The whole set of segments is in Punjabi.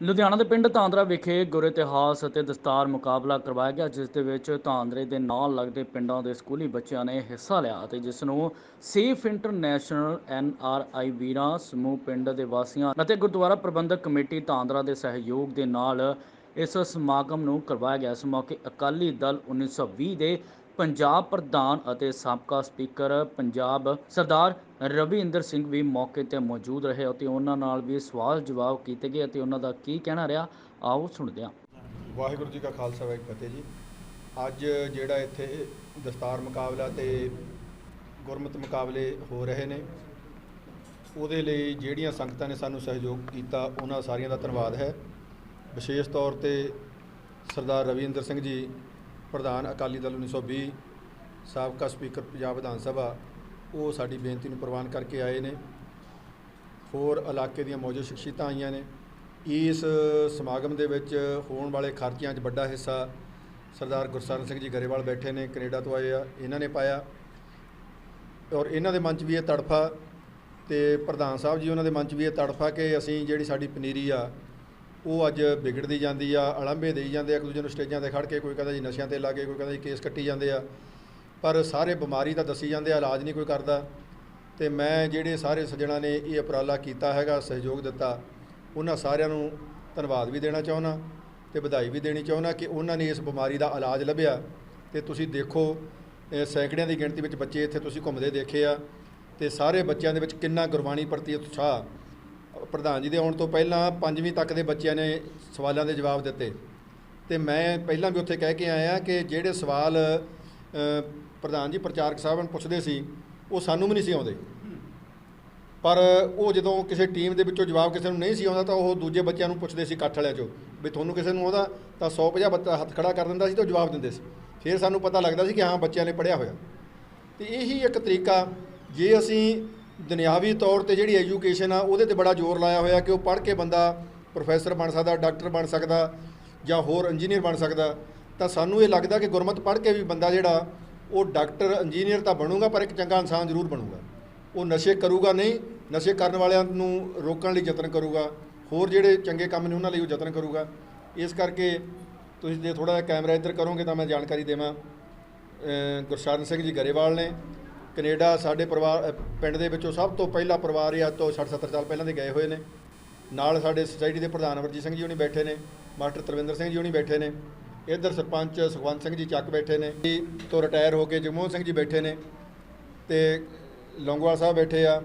ਲੁਧਿਆਣਾ ਦੇ ਪਿੰਡ ਤਾਂਦਰਾ ਵਿਖੇ ਗੁਰ ਇਤਿਹਾਸ ਅਤੇ ਦਸਤਾਰ ਮੁਕਾਬਲਾ ਕਰਵਾਇਆ ਗਿਆ, ਜਿਸ ਦੇ ਵਿੱਚ ਤਾਂਦਰੇ ਦੇ ਨਾਲ ਲੱਗਦੇ ਪਿੰਡਾਂ ਦੇ ਸਕੂਲੀ ਬੱਚਿਆਂ ਨੇ ਹਿੱਸਾ ਲਿਆ ਅਤੇ ਜਿਸ ਨੂੰ Safe International N R I ਵੀਰਾਂ, ਸਮੂਹ ਪਿੰਡ ਦੇ ਵਾਸੀਆਂ ਅਤੇ ਗੁਰਦੁਆਰਾ ਪ੍ਰਬੰਧਕ ਕਮੇਟੀ ਤਾਂਦਰਾ ਦੇ ਸਹਿਯੋਗ ਦੇ ਨਾਲ ਇਸ ਸਮਾਗਮ ਨੂੰ ਕਰਵਾਇਆ ਗਿਆ। ਇਸ ਮੌਕੇ ਅਕਾਲੀ ਦਲ 1920 ਦੇ ਪੰਜਾਬ ਪ੍ਰਧਾਨ ਅਤੇ ਸਾਬਕਾ ਸਪੀਕਰ ਪੰਜਾਬ ਸਰਦਾਰ ਰਵਿੰਦਰ ਸਿੰਘ ਵੀ ਮੌਕੇ ਤੇ ਮੌਜੂਦ ਰਹੇ ਅਤੇ ਉਹਨਾਂ ਨਾਲ ਵੀ ਸਵਾਲ ਜਵਾਬ ਕੀਤੇ ਗਏ ਅਤੇ ਉਹਨਾਂ ਦਾ ਕੀ ਕਹਿਣਾ ਰਿਹਾ, ਆਓ ਸੁਣਦੇ ਹਾਂ। ਵਾਹਿਗੁਰੂ ਜੀ ਕਾ ਖਾਲਸਾ, ਵਾਹਿਗੁਰੂ ਫਤਿਹ ਜੀ। ਅੱਜ ਜਿਹੜਾ ਇੱਥੇ ਦਸਤਾਰ ਮੁਕਾਬਲਾ ਤੇ ਗੁਰਮਤ ਮੁਕਾਬਲੇ ਹੋ ਰਹੇ ਨੇ, ਉਹਦੇ ਲਈ ਜਿਹੜੀਆਂ ਸੰਗਤਾਂ ਨੇ ਸਾਨੂੰ ਸਹਿਯੋਗ ਕੀਤਾ, ਉਹਨਾਂ ਸਾਰੀਆਂ ਦਾ ਧੰਨਵਾਦ ਹੈ। ਵਿਸ਼ੇਸ਼ ਤੌਰ ਤੇ ਸਰਦਾਰ ਰਵਿੰਦਰ ਸਿੰਘ ਜੀ ਪ੍ਰਧਾਨ ਅਕਾਲੀ ਦਲ 1920 ਸਾਬਕਾ ਸਪੀਕਰ ਪੰਜਾਬ ਵਿਧਾਨ ਸਭਾ, ਉਹ ਸਾਡੀ ਬੇਨਤੀ ਨੂੰ ਪ੍ਰਵਾਨ ਕਰਕੇ ਆਏ ਨੇ। ਹੋਰ ਇਲਾਕੇ ਦੀਆਂ ਮੌਜੂਦ ਸ਼ਖਸੀਅਤਾਂ ਆਈਆਂ ਨੇ। ਇਸ ਸਮਾਗਮ ਦੇ ਵਿੱਚ ਹੋਣ ਵਾਲੇ ਖਰਚਿਆਂ 'ਚ ਵੱਡਾ ਹਿੱਸਾ ਸਰਦਾਰ ਗੁਰਸਰਨ ਸਿੰਘ ਜੀ ਗਰੇਵਾਲ ਬੈਠੇ ਨੇ, ਕੈਨੇਡਾ ਤੋਂ ਆਏ ਆ, ਇਹਨਾਂ ਨੇ ਪਾਇਆ। ਔਰ ਇਹਨਾਂ ਦੇ ਮਨ 'ਚ ਵੀ ਇਹ ਤੜਫਾ ਤੇ ਪ੍ਰਧਾਨ ਸਾਹਿਬ ਜੀ, ਉਹਨਾਂ ਦੇ ਮਨ 'ਚ ਵੀ ਇਹ ਤੜਫਾ ਕਿ ਅਸੀਂ ਜਿਹੜੀ ਸਾਡੀ ਪਨੀਰੀ ਆ ਉਹ ਅੱਜ ਵਿਗੜਦੀ ਜਾਂਦੀ ਆ, ਅਲੰਭੇ ਦੇਈ ਜਾਂਦੇ ਆ, ਇੱਕ ਦੂਜੇ ਨੂੰ ਸਟੇਜਾਂ ਤੇ ਖੜ ਕੇ ਕੋਈ ਕਹਿੰਦਾ ਜੀ ਨਸ਼ਿਆਂ ਤੇ ਲੱਗੇ, ਕੋਈ ਕਹਿੰਦਾ ਜੀ ਕੇਸ ਕੱਟੀ ਜਾਂਦੇ ਆ। ਪਰ ਸਾਰੇ ਬਿਮਾਰੀ ਤਾਂ ਦੱਸੀ ਜਾਂਦੇ ਆ, ਇਲਾਜ ਨਹੀਂ ਕੋਈ ਕਰਦਾ। ਤੇ ਮੈਂ ਜਿਹੜੇ ਸਾਰੇ ਸੱਜਣਾ ਨੇ ਇਹ ਉਪਰਾਲਾ ਕੀਤਾ ਹੈਗਾ, ਸਹਿਯੋਗ ਦਿੱਤਾ, ਉਹਨਾਂ ਸਾਰਿਆਂ ਨੂੰ ਧੰਨਵਾਦ ਵੀ ਦੇਣਾ ਚਾਹੁੰਦਾ ਤੇ ਵਧਾਈ ਵੀ ਦੇਣੀ ਚਾਹੁੰਦਾ ਕਿ ਉਹਨਾਂ ਨੇ ਇਸ ਬਿਮਾਰੀ ਦਾ ਇਲਾਜ ਲੱਭਿਆ। ਤੇ ਤੁਸੀਂ ਦੇਖੋ ਸੈਂਕੜਿਆਂ ਦੀ ਗਿਣਤੀ ਵਿੱਚ ਬੱਚੇ ਇੱਥੇ ਤੁਸੀਂ ਘੁੰਮਦੇ ਦੇਖੇ ਆ। ਤੇ ਸਾਰੇ ਬੱਚਿਆਂ ਦੇ ਵਿੱਚ ਕਿੰਨਾ ਗੁਰਬਾਣੀ ਪ੍ਰਤੀ ਉਤਸ਼ਾਹ ਪ੍ਰਧਾਨ ਜੀ ਦੇ ਆਉਣ ਤੋਂ ਪਹਿਲਾਂ ਪੰਜਵੀਂ ਤੱਕ ਦੇ ਬੱਚਿਆਂ ਨੇ ਸਵਾਲਾਂ ਦੇ ਜਵਾਬ ਦਿੱਤੇ। ਤੇ ਮੈਂ ਪਹਿਲਾਂ ਵੀ ਉੱਥੇ ਕਹਿ ਕੇ ਆਇਆ ਕਿ ਜਿਹੜੇ ਸਵਾਲ ਪ੍ਰਧਾਨ ਜੀ ਪ੍ਰਚਾਰਕ ਸਾਹਿਬ ਨੂੰ ਪੁੱਛਦੇ ਸੀ, ਉਹ ਸਾਨੂੰ ਵੀ ਨਹੀਂ ਸੀ ਆਉਂਦੇ। ਪਰ ਉਹ ਜਦੋਂ ਕਿਸੇ ਟੀਮ ਦੇ ਵਿੱਚੋਂ ਜਵਾਬ ਕਿਸੇ ਨੂੰ ਨਹੀਂ ਸੀ ਆਉਂਦਾ, ਤਾਂ ਉਹ ਦੂਜੇ ਬੱਚਿਆਂ ਨੂੰ ਪੁੱਛਦੇ ਸੀ ਇਕੱਠ ਵਾਲਿਆਂ ਚੋਂ ਵੀ ਤੁਹਾਨੂੰ ਕਿਸੇ ਨੂੰ ਆਉਂਦਾ, ਤਾਂ 150 ਬੱਚਾ ਹੱਥ ਖੜਾ ਕਰ ਦਿੰਦਾ ਸੀ ਤੇ ਜਵਾਬ ਦਿੰਦੇ ਸੀ। ਫਿਰ ਸਾਨੂੰ ਪਤਾ ਲੱਗਦਾ ਸੀ ਕਿ ਹਾਂ ਬੱਚਿਆਂ ਨੇ ਪੜ੍ਹਿਆ ਹੋਇਆ। ਤੇ ਇਹੀ ਇੱਕ ਤਰੀਕਾ, ਜੇ ਅਸੀਂ ਦੁਨਿਆਵੀ ਤੌਰ ਤੇ ਜਿਹੜੀ ਐਜੂਕੇਸ਼ਨ ਆ, ਉਹਦੇ ਤੇ ਬੜਾ ਜ਼ੋਰ ਲਾਇਆ ਹੋਇਆ ਕਿ ਉਹ ਪੜ੍ਹ ਕੇ ਬੰਦਾ ਪ੍ਰੋਫੈਸਰ ਬਣ ਸਕਦਾ ਡਾਕਟਰ ਬਣ ਸਕਦਾ ਜਾਂ ਹੋਰ ਇੰਜੀਨੀਅਰ ਬਣ ਸਕਦਾ। ਤਾਂ ਸਾਨੂੰ ਇਹ ਲੱਗਦਾ ਕਿ ਗੁਰਮਤ ਪੜ੍ਹ ਕੇ ਵੀ ਬੰਦਾ ਜਿਹੜਾ, ਉਹ ਡਾਕਟਰ ਇੰਜੀਨੀਅਰ ਤਾਂ ਬਣੂਗਾ, ਪਰ ਇੱਕ ਚੰਗਾ ਇਨਸਾਨ ਜ਼ਰੂਰ ਬਣੂਗਾ। ਉਹ ਨਸ਼ੇ ਕਰੂਗਾ ਨਹੀਂ, ਨਸ਼ੇ ਕਰਨ ਵਾਲਿਆਂ ਨੂੰ ਰੋਕਣ ਲਈ ਯਤਨ ਕਰੂਗਾ, ਹੋਰ ਜਿਹੜੇ ਚੰਗੇ ਕੰਮ ਨੇ ਉਹਨਾਂ ਲਈ ਉਹ ਯਤਨ ਕਰੂਗਾ। ਇਸ ਕਰਕੇ ਤੁਸੀਂ ਜੇ ਥੋੜਾ ਜਿਹਾ ਕੈਮਰਾ ਇੱਧਰ ਕਰੋਗੇ ਤਾਂ ਮੈਂ ਜਾਣਕਾਰੀ ਦੇਵਾਂ। ਗੁਰਸ਼ਰਨ ਸਿੰਘ ਜੀ ਗਰੇਵਾਲ ਨੇ। ਕੈਨੇਡਾ ਸਾਡੇ ਪਰਿਵਾਰ ਪਿੰਡ ਦੇ ਵਿੱਚੋਂ ਸਭ ਤੋਂ ਪਹਿਲਾ ਪਰਿਵਾਰ ਇਹ ਅੱਜ ਤੋਂ 60 70 ਸਾਲ ਪਹਿਲਾਂ ਦੇ ਗਏ ਹੋਏ ਨੇ। ਨਾਲ ਸਾਡੇ ਸੁਸਾਇਟੀ ਦੇ ਪ੍ਰਧਾਨ ਅਮਰਜੀਤ ਸਿੰਘ ਜੀ ਹੁਣੀ ਬੈਠੇ ਨੇ, ਮਾਸਟਰ ਤਰਵਿੰਦਰ ਸਿੰਘ ਜੀ ਹੁਣੀ ਬੈਠੇ ਨੇ, ਇੱਧਰ ਸਰਪੰਚ ਸੁਖਵੰਤ ਸਿੰਘ ਜੀ ਚੱਕ ਬੈਠੇ ਨੇ, ਜੀ ਤੋਂ ਰਿਟਾਇਰ ਹੋ ਕੇ ਜਗਮੋਹਨ ਸਿੰਘ ਜੀ ਬੈਠੇ ਨੇ ਤੇ ਲੌਂਗੋਵਾਲ ਸਾਹਿਬ ਬੈਠੇ ਆ,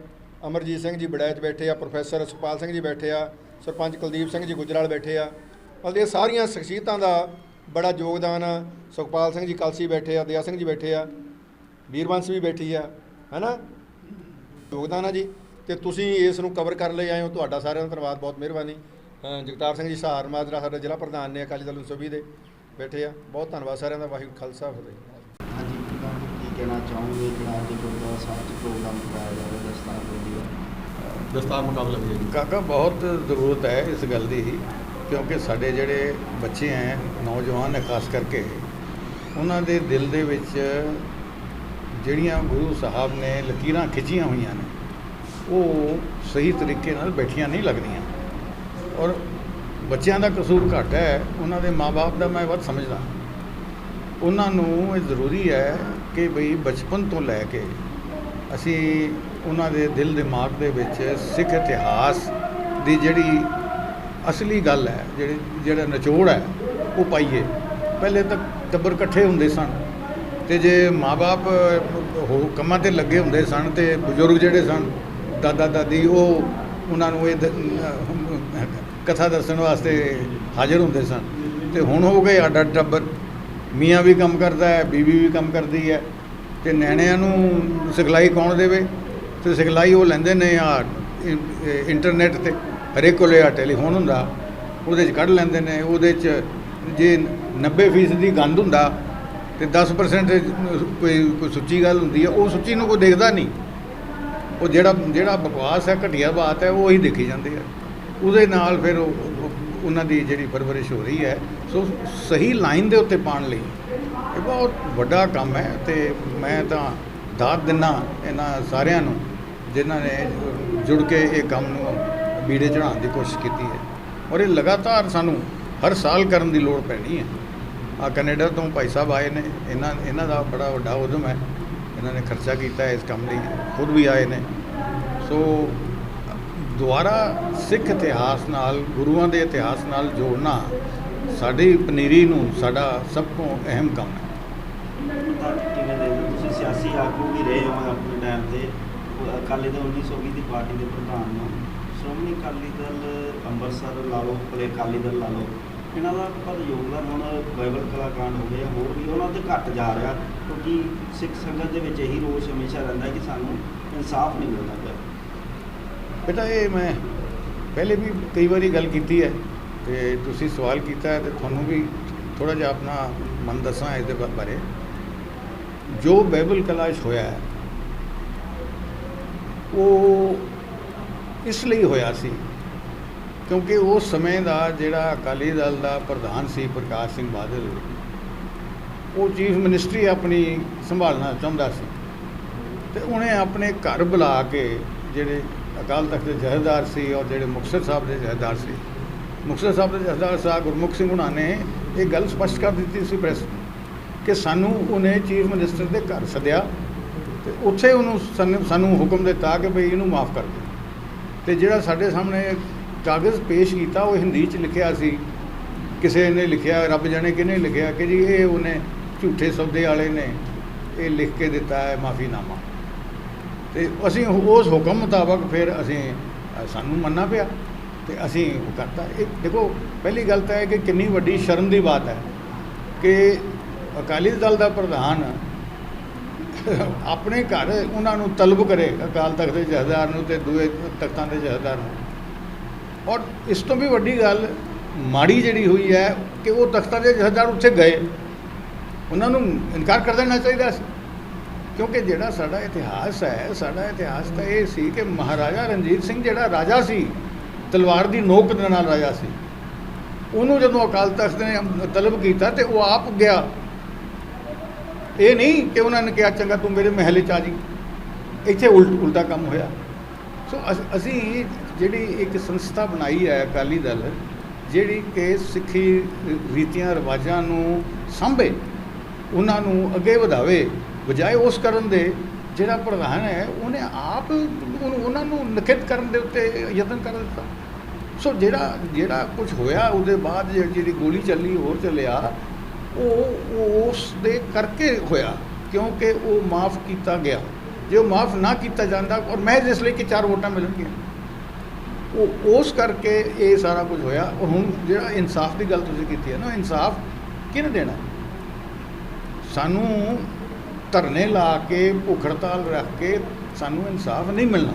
ਅਮਰਜੀਤ ਸਿੰਘ ਜੀ ਬੜੈਚ ਬੈਠੇ ਆ, ਪ੍ਰੋਫੈਸਰ ਸੁਖਪਾਲ ਸਿੰਘ ਜੀ ਬੈਠੇ ਆ, ਸਰਪੰਚ ਕੁਲਦੀਪ ਸਿੰਘ ਜੀ ਗੁਜਰਾਲ ਬੈਠੇ ਆ। ਮਤਲਬ ਇਹ ਸਾਰੀਆਂ ਸ਼ਖਸੀਅਤਾਂ ਦਾ ਬੜਾ ਯੋਗਦਾਨ ਆ ਸੁਖਪਾਲ ਸਿੰਘ ਜੀ, ਕਲਸੀ ਬੈਠੇ ਆ, ਦਇਆ ਸਿੰਘ ਜੀ ਬੈਠੇ ਆ। ਵੀਰਵੰਸ਼ ਵੀ ਬੈਠੀ ਆ ਹੈਨਾ? ਯੋਗਦਾਨ ਆ ਜੀ। ਤੇ ਤੁਸੀਂ ਇਸ ਨੂੰ ਕਵਰ ਕਰਨ ਲਈ ਆਏ ਹੋ। ਤੁਹਾਡਾ ਸਾਰਿਆਂ ਦਾ ਧੰਨਵਾਦ ਬਹੁਤ ਮਿਹਰਬਾਨੀ। ਜਗਤਾਰ ਸਿੰਘ ਜੀ ਸਹਾਰ ਮਾਜਰਾ ਸਾਡੇ ਜ਼ਿਲ੍ਹਾ ਪ੍ਰਧਾਨ ਨੇ ਅਕਾਲੀ ਦਲ 1920 ਦੇ ਬੈਠੇ ਆ। ਬਹੁਤ ਧੰਨਵਾਦ ਸਾਰਿਆਂ ਦਾ ਵਾਹਿਗੁਰੂ ਖਾਲਸਾ ਫਤਿਹ। ਹਾਂਜੀ ਪ੍ਰਧਾਨ ਜੀ ਕੀ ਕਹਿਣਾ ਚਾਹੋਗੇ ਜਿਹੜਾ ਅੱਜ ਗੁਰਦੁਆਰਾ ਸਾਹਿਬ 'ਚ ਪ੍ਰੋਗਰਾਮ ਕਰਾਇਆ ਜਾ ਰਿਹਾ ਦਸਤਾਰ ਬੋਲੀ ਦਾ। ਦਸਤਾਰ ਮੁਕਾਬਲਾ ਵੀ ਹੈ ਕਾਕਾ ਬਹੁਤ ਜ਼ਰੂਰਤ ਹੈ ਇਸ ਗੱਲ ਦੀ ਹੀ ਕਿਉਂਕਿ ਸਾਡੇ ਜਿਹੜੇ ਬੱਚੇ ਹੈ ਨੌਜਵਾਨ ਹੈ ਖਾਸ ਕਰਕੇ ਉਹਨਾਂ ਦੇ ਦਿਲ ਦੇ ਵਿੱਚ ਜਿਹੜੀਆਂ ਗੁਰੂ ਸਾਹਿਬ ਨੇ ਲਕੀਰਾਂ ਖਿੱਚੀਆਂ ਹੋਈਆਂ ਨੇ, ਉਹ ਸਹੀ ਤਰੀਕੇ ਨਾਲ ਬੈਠੀਆਂ ਨਹੀਂ ਲੱਗਦੀਆਂ। ਔਰ ਬੱਚਿਆਂ ਦਾ ਕਸੂਰ ਘੱਟ ਹੈ, ਉਹਨਾਂ ਦੇ ਮਾਪੇ ਦਾ ਮੈਂ ਵੱਧ ਸਮਝਦਾ। ਉਹਨਾਂ ਨੂੰ ਇਹ ਜ਼ਰੂਰੀ ਹੈ ਕਿ ਬਈ ਬਚਪਨ ਤੋਂ ਲੈ ਕੇ ਅਸੀਂ ਉਹਨਾਂ ਦੇ ਦਿਲ ਦਿਮਾਗ ਦੇ ਵਿੱਚ ਸਿੱਖ ਇਤਿਹਾਸ ਦੀ ਜਿਹੜੀ ਅਸਲੀ ਗੱਲ ਹੈ, ਜਿਹੜੀ ਜਿਹੜਾ ਨਿਚੋੜ ਹੈ, ਉਹ ਪਾਈਏ। ਪਹਿਲੇ ਤਾਂ ਟੱਬਰ ਇਕੱਠੇ ਹੁੰਦੇ ਸਨ। ਤੇ ਜੇ ਮਾਪੇ ਹੋ, ਕੰਮਾਂ ਤੇ ਲੱਗੇ ਹੁੰਦੇ ਸਨ ਤੇ ਬਜ਼ੁਰਗ ਜਿਹੜੇ ਸਨ, ਦਾਦਾ, ਦਾਦੀ, ਉਹ ਉਹਨਾਂ ਨੂੰ ਇਹ ਦ- ਕਥਾ ਦੱਸਣ ਵਾਸਤੇ ਹਾਜ਼ਰ ਹੁੰਦੇ ਸਨ। ਤੇ ਹੁਣ ਹੋ ਗਏ ਅੱਡ ਅੱਡ ਟੱਬਰ। ਮੀਆਂ ਵੀ ਕੰਮ ਕਰਦਾ ਹੈ ਬੀਬੀ ਵੀ ਕੰਮ ਕਰਦੀ ਹੈ ਤੇ ਨਿਆਣਿਆਂ ਨੂੰ ਸਿਖਲਾਈ ਕੌਣ ਦੇਵੇ? ਤੇ ਸਿਖਲਾਈ ਉਹ ਲੈਂਦੇ ਨੇ ਆ ਇੰਟਰਨੈਟ ਤੇ, ਹਰੇਕ ਕੋਲੇ ਆ ਟੈਲੀਫੋਨ ਹੁੰਦਾ, ਉਹਦੇ 'ਚ ਕੱਢ ਲੈਂਦੇ ਨੇ, ਉਹਦੇ 'ਚ ਜੇ 90% ਦੀ ਗੰਦ ਹੁੰਦਾ ਤੇ 10% ਕੋਈ ਕੋਈ ਸੁੱਚੀ ਗੱਲ ਹੁੰਦੀ ਹੈ ਉਹ ਸੁੱਚੀ ਨੂੰ ਕੋਈ ਦੇਖਦਾ ਨਹੀਂ। ਉਹ ਜਿਹੜਾ ਜਿਹੜਾ ਬਕਵਾਸ ਹੈ, ਘਟੀਆ ਬਾਤ ਹੈ, ਉਹ ਹੀ ਦੇਖੀ ਜਾਂਦੇ ਆ ਉਹਦੇ ਨਾਲ ਫਿਰ ਉਹਨਾਂ ਦੀ ਜਿਹੜੀ ਪਰਵਰਿਸ਼ ਹੋ ਰਹੀ ਹੈ, ਸੋ ਸਹੀ ਲਾਈਨ ਦੇ ਉੱਤੇ ਪਾਉਣ ਲਈ ਇਹ ਬਹੁਤ ਵੱਡਾ ਕੰਮ ਹੈ ਤੇ ਮੈਂ ਤਾਂ ਦਾਤ ਦਿੰਨਾ ਇਹਨਾਂ ਸਾਰਿਆਂ ਨੂੰ, ਜਿਨ੍ਹਾਂ ਨੇ ਜੁੜ ਕੇ ਇਹ ਕੰਮ ਨੂੰ ਬੀੜੇ ਚੜਾਉਣ ਦੀ ਕੋਸ਼ਿਸ਼ ਕੀਤੀ ਹੈ। ਔਰ ਇਹ ਲਗਾਤਾਰ ਸਾਨੂੰ ਹਰ ਸਾਲ ਕਰਨ ਦੀ ਲੋੜ ਪੈਣੀ ਹੈ। ਆ ਕੈਨੇਡਾ ਤੋਂ ਭਾਈ ਸਾਹਿਬ ਆਏ ਨੇ, ਇਹਨਾਂ ਇਹਨਾਂ ਦਾ ਬੜਾ ਵੱਡਾ ਉਦਮ ਹੈ। ਇਹਨਾਂ ਨੇ ਖਰਚਾ ਕੀਤਾ ਹੈ ਇਸ ਕੰਮ ਲਈ, ਖੁਦ ਵੀ ਆਏ ਨੇ। ਸੋ ਦੁਆਰਾ ਸਿੱਖ ਇਤਿਹਾਸ ਨਾਲ, ਗੁਰੂਆਂ ਦੇ ਇਤਿਹਾਸ ਨਾਲ ਜੋੜਨਾ ਸਾਡੀ ਪਨੀਰੀ ਨੂੰ ਸਾਡਾ ਸਭ ਤੋਂ ਅਹਿਮ ਕੰਮ ਹੈ। ਤੁਸੀਂ ਸਿਆਸੀ ਆਗੂ ਵੀ ਰਹੇ ਹੋ ਆਪਣੇ ਟਾਈਮ ਤੇ। ਅਕਾਲੀ ਦਲ 1920 ਦੀ ਪਾਰਟੀ ਦੇ ਪ੍ਰਧਾਨ ਨੂੰ ਸ਼੍ਰੋਮਣੀ ਅਕਾਲੀ ਦਲ ਅੰਮ੍ਰਿਤਸਰ ਲਾ ਲਓ, ਭਲੇ ਅਕਾਲੀ ਦਲ ਲਾ ਲਓ। ਇਹਨਾਂ ਦਾ ਪਰ ਯੋਗਦਾਨ ਹੁਣ ਬਾਈਬਲ ਕਲਾਕਾਂਡ ਹੋ ਗਿਆ, ਹੋਰ ਵੀ ਉਹਨਾਂ ਤੇ ਘਟ ਜਾ ਰਿਹਾ, ਕਿਉਂਕਿ ਸਿੱਖ ਸੰਗਤ ਦੇ ਵਿੱਚ ਇਹੀ ਰੋਸ ਹਮੇਸ਼ਾ ਰਹਿੰਦਾ ਕਿ ਸਾਨੂੰ ਇਨਸਾਫ ਨਹੀਂ ਮਿਲਦਾ ਪਿਆ ਬੇਟਾ, ਇਹ ਮੈਂ ਪਹਿਲੇ ਵੀ ਕਈ ਵਾਰੀ ਗੱਲ ਕੀਤੀ ਹੈ ਤੇ ਤੁਸੀਂ ਸਵਾਲ ਕੀਤਾ ਹੈ ਤੇ ਤੁਹਾਨੂੰ ਵੀ ਥੋੜਾ ਜਿਹਾ ਆਪਣਾ ਮਨ ਦੱਸਾਂ ਇਸ ਦੇ ਬਾ- ਬਾਰੇ। ਜੋ ਬਾਈਬਲ ਕਲਾਸ਼ ਹੋਇਆ ਹੈ, ਉਹ ਇਸ ਲਈ ਹੋਇਆ ਸੀ ਕਿਉਂਕਿ ਉਸ ਸਮੇਂ ਦਾ ਜਿਹੜਾ ਅਕਾਲੀ ਦਲ ਦਾ ਪ੍ਰਧਾਨ ਸੀ ਪ੍ਰਕਾਸ਼ ਸਿੰਘ ਬਾਦਲ, ਉਹ ਚੀਫ ਮਿਨਿਸਟਰੀ ਆਪਣੀ ਸੰਭਾਲਣਾ ਚਾਹੁੰਦਾ ਸੀ। ਤੇ ਉਹਨੇ ਆਪਣੇ ਘਰ ਬੁਲਾ ਕੇ ਜਿਹੜੇ ਅਕਾਲ ਤਖਤ ਦੇ ਜਥੇਦਾਰ ਸੀ ਔਰ ਜਿਹੜੇ ਮੁਕਤਸਰ ਸਾਹਿਬ ਦੇ ਜਥੇਦਾਰ ਸੀ, ਮੁਕਤਸਰ ਸਾਹਿਬ ਦੇ ਜਥੇਦਾਰ ਸਾਹਿਬ ਗੁਰਮੁਖ ਸਿੰਘ ਹੁਣਾਂ ਨੇ ਇਹ ਗੱਲ ਸਪਸ਼ਟ ਕਰ ਦਿੱਤੀ ਸੀ ਪ੍ਰੈਸ ਕਿ ਸਾਨੂੰ ਉਹਨੇ ਚੀਫ ਮਿਨਿਸਟਰ ਦੇ ਘਰ ਸੱਦਿਆ ਤੇ ਉੱਥੇ ਉਹਨੂੰ ਸਾਨੂੰ ਸਾਨੂੰ ਹੁਕਮ ਦਿੱਤਾ ਕਿ ਭਈ ਇਹਨੂੰ ਮਾਫ ਕਰ ਦੇ ਤੇ ਜਿਹੜਾ ਸਾਡੇ ਸਾਹਮਣੇ ਕਾਗਜ਼ ਪੇਸ਼ ਕੀਤਾ, ਉਹ ਹਿੰਦੀ 'ਚ ਲਿਖਿਆ ਸੀ। ਕਿਸੇ ਨੇ ਲਿਖਿਆ, ਰੱਬ ਜਾਣੇ ਕਿਹਨੇ ਲਿਖਿਆ ਕਿ ਜੀ ਇਹ ਉਹਨੇ ਝੂਠੇ ਸੌਦੇ ਵਾਲੇ ਨੇ, ਇਹ ਲਿਖ ਕੇ ਦਿੱਤਾ ਹੈ ਮਾਫੀਨਾਮਾ। ਤੇ ਅਸੀਂ ਉਸ ਹੁਕਮ ਮੁਤਾਬਕ ਫਿਰ ਅਸੀਂ, ਸਾਨੂੰ ਮੰਨਣਾ ਪਿਆ ਤੇ ਅਸੀਂ ਉਹ ਕਰਤਾ। ਇਹ ਦੇਖੋ, ਪਹਿਲੀ ਗੱਲ ਤਾਂ ਇਹ ਕਿ ਕਿੰਨੀ ਵੱਡੀ ਸ਼ਰਮ ਦੀ ਬਾਤ ਹੈ ਕਿ ਅਕਾਲੀ ਦਲ ਦਾ ਪ੍ਰਧਾਨ ਆਪਣੇ ਘਰ ਉਹਨਾਂ ਨੂੰ ਤਲਬ ਕਰੇ ਅਕਾਲ ਤਖਤ ਦੇ ਜਥੇਦਾਰ ਨੂੰ ਤੇ ਦੂਏ ਤਖਤਾਂ ਦੇ ਜਥੇਦਾਰ ਨੂੰ। ਔਰ ਇਸ ਤੋਂ ਵੀ ਵੱਡੀ ਗੱਲ, ਮਾੜੀ ਜਿਹੜੀ ਹੋਈ ਹੈ ਕਿ ਉਹ ਤਖਤਾਂ ਦੇ ਜਥੇਦਾਰ ਉੱਥੇ ਗਏ। ਉਹਨਾਂ ਨੂੰ ਇਨਕਾਰ ਕਰ ਦੇਣਾ ਚਾਹੀਦਾ ਸੀ। ਕਿਉਂਕਿ ਜਿਹੜਾ ਸਾਡਾ ਇਤਿਹਾਸ ਹੈ, ਸਾਡਾ ਇਤਿਹਾਸ ਤਾਂ ਇਹ ਸੀ ਕਿ ਮਹਾਰਾਜਾ ਰਣਜੀਤ ਸਿੰਘ ਜਿਹੜਾ ਰਾਜਾ ਸੀ, ਤਲਵਾਰ ਦੀ ਨੋਕ ਦੇ ਨਾਲ ਰਾਜਾ ਸੀ। ਉਹਨੂੰ ਜਦੋਂ ਅਕਾਲ ਤਖਤ ਨੇ ਤਲਬ ਕੀਤਾ ਤੇ ਉਹ ਆਪ ਗਿਆ। ਇਹ ਨਹੀਂ ਕਿ ਉਹਨਾਂ ਨੇ ਕਿਹਾ, ਚੰਗਾ ਤੂੰ ਮੇਰੇ ਮਹਿਲ 'ਚ ਆ ਜੀ। ਇੱਥੇ ਉਲਟ ਉਲਟਾ ਕੰਮ ਹੋਇਆ। ਸੋ ਅਸੀਂ ਜਿਹੜੀ ਇੱਕ ਸੰਸਥਾ ਬਣਾਈ ਹੈ ਅਕਾਲੀ ਦਲ, ਜਿਹੜੀ ਕਿ ਸਿੱਖੀ ਰੀਤੀਆਂ, ਰਿਵਾਜਾਂ ਨੂੰ ਸਾਂਭੇ, ਉਹਨਾਂ ਨੂੰ ਅੱਗੇ ਵਧਾਵੇ, ਬਜਾਏ ਉਸ ਕਰਨ ਦੇ ਜਿਹੜਾ ਪ੍ਰਧਾਨ ਹੈ, ਉਹਨੇ ਆਪ ਉਹਨੂੰ, ਉਹਨਾਂ ਨੂੰ ਨਖਿਤ ਕਰਨ ਦੇ ਉੱਤੇ ਯਤਨ ਕਰ ਦਿੱਤਾ। ਸੋ ਜਿਹੜਾ ਜਿਹੜਾ ਕੁਝ ਹੋਇਆ, ਉਹਦੇ ਬਾਅਦ ਜਿਹੜੀ ਗੋਲੀ ਚੱਲੀ, ਹੋਰ ਚੱਲਿਆ ਉਹ ਉਸ ਦੇ ਕਰਕੇ ਹੋਇਆ, ਕਿਉਂਕਿ ਉਹ ਮਾਫ ਕੀਤਾ ਗਿਆ। ਜੇ ਉਹ ਮਾਫ ਨਾ ਕੀਤਾ ਜਾਂਦਾ ਔਰ ਮੈਂ ਇਸ ਲਈ ਕਿ ਚਾਰ ਵੋਟਾਂ ਮਿਲਣਗੀਆਂ। ਉਹ, ਉਸ ਕਰਕੇ ਇਹ ਸਾਰਾ ਕੁਝ ਹੋਇਆ ਔਰ ਹੁਣ ਜਿਹੜਾ ਇਨਸਾਫ ਦੀ ਗੱਲ ਤੁਸੀਂ ਕੀਤੀ ਹੈ ਨਾ, ਇਨਸਾਫ ਕਿਹਨੇ ਦੇਣਾ? ਸਾਨੂੰ ਧਰਨੇ ਲਾ ਕੇ ਭੁੱਖ ਹੜਤਾਲ ਰੱਖ ਕੇ ਸਾਨੂੰ ਇਨਸਾਫ ਨਹੀਂ ਮਿਲਣਾ।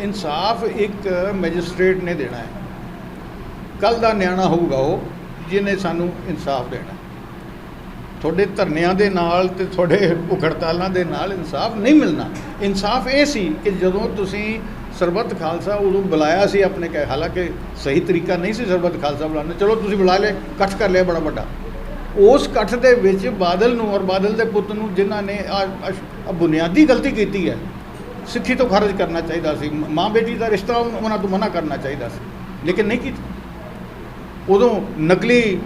ਇਨਸਾਫ ਇੱਕ ਮੈਜਿਸਟ੍ਰੇਟ ਨੇ ਦੇਣਾ ਹੈ। ਕੱਲ ਦਾ ਨਿਆਣਾ ਹੋਊਗਾ ਉਹ, ਜਿਹਨੇ ਸਾਨੂੰ ਇਨਸਾਫ ਦੇਣਾ। ਤੁਹਾਡੇ ਧਰਨਿਆਂ ਦੇ ਨਾਲ ਤੇ ਤੁਹਾਡੇ ਭੁੱਖ ਹੜਤਾਲਾਂ ਦੇ ਨਾਲ ਇਨਸਾਫ ਨਹੀਂ ਮਿਲਣਾ। ਇਨਸਾਫ ਇਹ ਸੀ ਕਿ ਜਦੋਂ ਤੁਸੀਂ ਸਰਬੱਤ ਖਾਲਸਾ ਉਦੋਂ ਬੁਲਾਇਆ ਸੀ ਆਪਣੇ ਕਹੇ, ਹਾਲਾਂਕਿ ਸਹੀ ਤਰੀਕਾ ਨਹੀਂ ਸੀ ਸਰਬੱਤ ਖਾਲਸਾ ਬੁਲਾਉਣ ਚਲੋ ਤੁਸੀਂ ਬੁਲਾ ਲਏ, ਇਕੱਠ ਕਰ ਲਿਆ ਬੜਾ ਵੱਡਾ। ਉਸ ਇਕੱਠ ਦੇ ਵਿੱਚ ਬਾਦਲ ਨੂੰ ਔਰ ਬਾਦਲ ਦੇ ਪੁੱਤ ਨੂੰ ਜਿਨ੍ਹਾਂ ਨੇ ਆ ਬੁਨਿਆਦੀ ਗਲਤੀ ਕੀਤੀ ਹੈ, ਸਿੱਖੀ ਤੋਂ ਖਾਰਜ ਕਰਨਾ ਚਾਹੀਦਾ ਸੀ। ਮਾਂ ਬੇਟੀ ਦਾ ਰਿਸ਼ਤਾ ਉਹਨਾਂ ਤੋਂ ਮਨਾ ਕਰਨਾ ਚਾਹੀਦਾ ਸੀ। ਲੇਕਿਨ ਨਹੀਂ ਕੀਤਾ। ਉਦੋਂ ਨਕਲੀ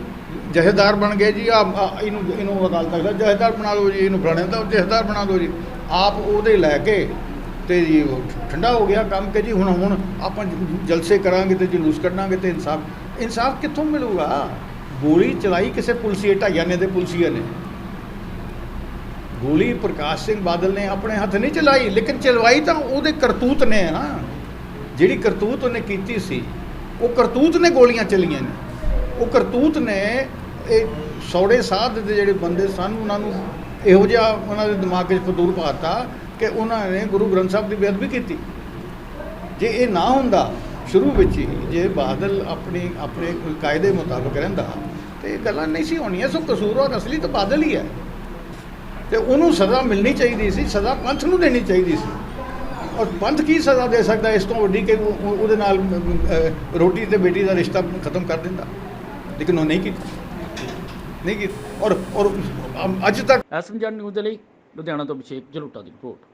ਜਹੇਦਾਰ ਬਣ ਗਏ ਜੀ ਆ ਇਹਨੂੰ ਇਹਨੂੰ ਅਕਾਲ ਤਖਤ ਦਾ ਜਥੇਦਾਰ ਬਣਾ ਦਿਓ ਜੀ, ਇਹਨੂੰ ਫਲਾਣੇ ਦਾ ਜਥੇਦਾਰ ਬਣਾ ਦਿਓ ਜੀ। ਆਪ ਉਹਦੇ ਲੈ ਕੇ ਤੇ ਜੀ ਠੰਡਾ ਹੋ ਗਿਆ ਕੰਮ ਕਿ ਜੀ, ਹੁਣ ਹੁਣ ਆਪਾਂ ਜਲਸੇ ਕਰਾਂਗੇ ਤੇ ਜਲੂਸ ਕੱਢਾਂਗੇ ਤੇ ਇਨਸਾਫ ਇਨਸਾਫ ਕਿੱਥੋਂ ਮਿਲੂਗਾ? ਗੋਲੀ ਚਲਾਈ ਕਿਸੇ ਪੁਲਸੀਏ ਢਾਈਆਨੇ ਦੇ ਪੁਲਸੀਏ ਨੇ। ਗੋਲੀ ਪ੍ਰਕਾਸ਼ ਸਿੰਘ ਬਾਦਲ ਨੇ ਆਪਣੇ ਹੱਥ ਨਹੀਂ ਚਲਾਈ, ਲੇਕਿਨ ਚਲਵਾਈ ਤਾਂ ਉਹਦੇ ਕਰਤੂਤ ਨੇ ਨਾ। ਜਿਹੜੀ ਕਰਤੂਤ ਉਹਨੇ ਕੀਤੀ ਸੀ, ਉਹ ਕਰਤੂਤ ਨੇ ਗੋਲੀਆਂ ਚਲੀਆਂ ਨੇ। ਉਹ ਕਰਤੂਤ ਨੇ, ਇਹ ਸੌੜੇ ਸਾਧ ਦੇ ਜਿਹੜੇ ਬੰਦੇ ਸਨ, ਉਹਨਾਂ ਨੂੰ ਇਹੋ ਜਿਹਾ ਉਹਨਾਂ ਦੇ ਦਿਮਾਗ 'ਚ ਫਤੂਰ ਪਾਤਾ ਕਿ ਉਹਨਾਂ ਨੇ ਗੁਰੂ ਗ੍ਰੰਥ ਸਾਹਿਬ ਦੀ ਬੇਅਦਬੀ ਕੀਤੀ। ਜੇ ਇਹ ਨਾ ਹੁੰਦਾ, ਸ਼ੁਰੂ ਵਿੱਚ ਹੀ ਜੇ ਬਾਦਲ ਆਪਣੀ, ਆਪਣੇ ਕਾਇਦੇ ਮੁਤਾਬਕ ਰਹਿੰਦਾ, ਤੇ ਇਹ ਗੱਲਾਂ ਨਹੀਂ ਸੀ ਹੋਣੀਆਂ, ਸੋ ਕਸੂਰਵਾਰ ਅਸਲੀ ਤਾਂ ਬਾਦਲ ਹੀ ਹੈ। ਤੇ ਉਹਨੂੰ ਸਜ਼ਾ ਮਿਲਣੀ ਚਾਹੀਦੀ ਸੀ, ਸਜ਼ਾ ਪੰਥ ਨੂੰ ਦੇਣੀ ਚਾਹੀਦੀ ਸੀ। ਔਰ ਪੰਥ ਕੀ ਸਜ਼ਾ ਦੇ ਸਕਦਾ, ਇਸ ਤੋਂ ਵੱਡੀ ਕਿ ਉਹਦੇ ਨਾਲ ਰੋਟੀ ਤੇ ਬੇਟੀ ਦਾ ਰਿਸ਼ਤਾ ਖਤਮ ਕਰ ਦਿੰਦਾ। ਲੇਕਿਨ ਉਹ ਨਹੀਂ ਕੀਤੀ। ਨਹੀਂ ਕੀਤੀ। ਔਰ ਔਰ ਅੱਜ ਤੱਕ ਐਸਐਮਜਨ ਨਿਊਜ਼ ਦੇ ਲਈ ਲੁਧਿਆਣਾ ਤੋਂ ਅਭਿਸ਼ੇਕ ਜਲੂਟਾ ਦੀ ਰਿਪੋਰਟ।